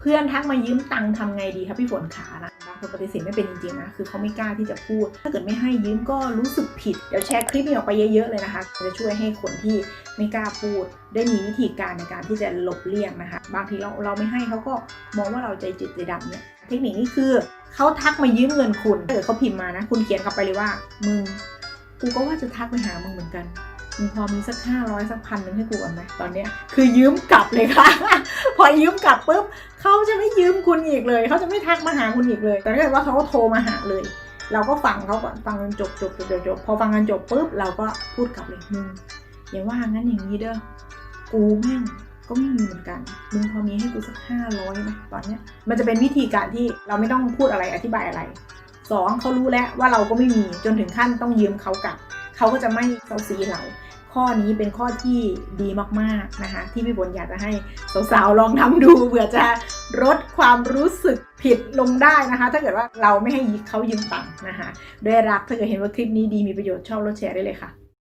เพื่อนทักมายืมตังค์ทำไงดีครับพี่ฝนขานะบางคนปฏิเสธไม่เป็นจริงๆนะคือเขาไม่กล้าที่จะพูด ถ้าเกิดไม่ให้ยืมก็รู้สึกผิดเดี๋ยวแชร์คลิปนี้ออกไปเยอะๆเลยนะคะจะช่วยให้คนที่ไม่กล้าพูด ได้มีวิธีการในการที่จะหลบเลี่ยงนะคะ บางทีเราเราไม่ให้เขาก็มองว่าเราใจจิตใจดำเนี่ยเทคนิคนี้คือเขาทักมายืมเงินคุณถ้าเกิดเขาพิมพ์มานะ คุณเขียนกลับไปเลยว่ามึงกูก็ว่าจะทักไปหามึงเหมือนกันมึงพอมีสักห้าร้อยสักพันหนึ่งให้กูก่อนไหมตอนเนี้ยคือยืมกลับเลยค่ะ พอยืมกลับปุ๊บ เขาจะไม่ยืมคุณอีกเลย เขาจะไม่ทักมาหาคุณอีกเลย แต่ถ้าเกิดว่าเขาก็โทรมาหาเลย เราก็ฟังเขาก่อนฟังจนจบจบจบจบจบพอฟังกันจบปุ๊บเราก็พูดกลับเลยมึงอย่าว่างั้นอย่างนี้เด้อกูแม่งก็ไม่มีเหมือนกันมึงพอมีให้กูสักห้าร้อยไหมตอนเนี้ยมันจะเป็นวิธีการที่เราไม่ต้องพูดอะไรอธิบายอะไรสองเขารู้แล้วว่าเราก็ไม่มีจนถึงขั้นต้องยืมเขากลับเขาก็จะไม่เซาซีเรา ข้อนี้เป็นข้อที่ดีมากๆนะคะ ที่พี่บนอยากจะให้สาวๆลองทำดูเผื่อจะลดความรู้สึกผิดลงได้นะคะ ถ้าเกิดว่าเราไม่ให้เขายืมตังค์นะคะด้วยรักถ้าเกิดเห็นว่าคลิปนี้ดีมีประโยชน์ชอบลดแชร์ได้เลยค่ะ